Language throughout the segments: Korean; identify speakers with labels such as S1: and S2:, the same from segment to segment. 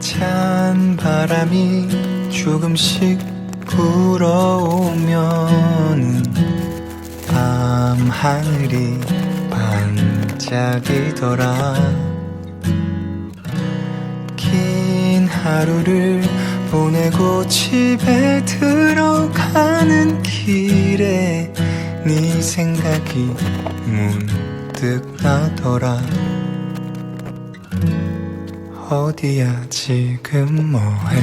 S1: 찬 바람이 조금씩 불어오면은 밤 하늘이 반짝이더라. 긴 하루를 보내고 집에 들어가는 길에 네 생각이 문득 나더라 어디야 지금 뭐해?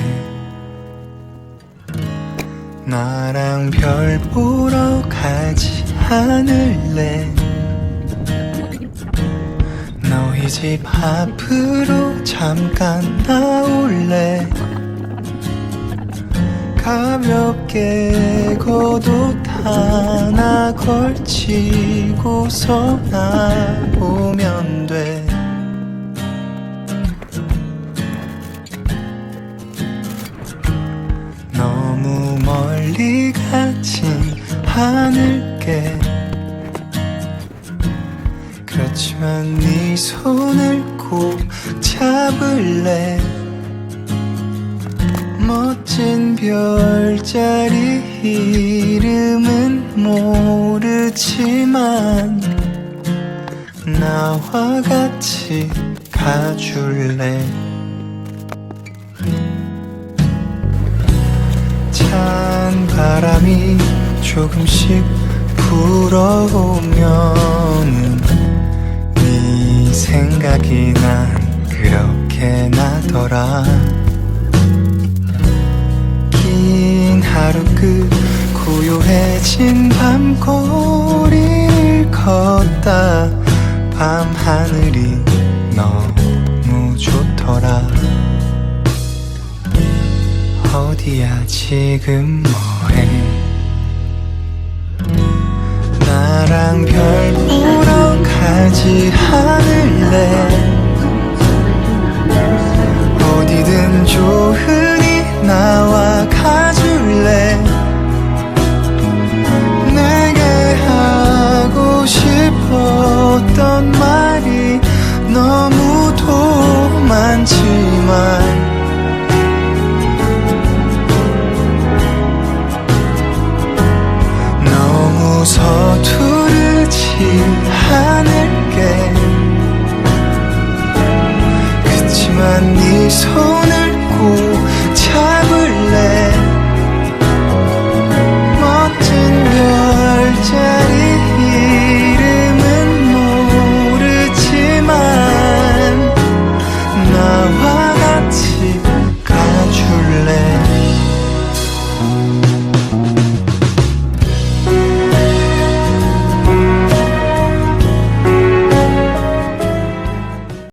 S1: 나랑 별 보러 가지 않을래? 너희 집 앞으로 잠깐 나올래? 가볍게 겉옷 하나 걸치고서 나오면 돼 않을게 그렇지만 네 손을 꼭 잡을래? 멋진 별자리 이름은 모르지만 나와 같이 가줄래? 찬 바람이 조금씩 불어오면은 네 생각이 난 그렇게 나더라. 긴 하루 끝 고요해진 밤거리를 걷다 밤 하늘이 너무 좋더라. 어디야 지금 뭐해 가지 않을래? 어디든 좋으니 나와 가줄래? 내게 하고 싶었던 말이 너무도 많지만 너무 서투르지 않을 손을 꼭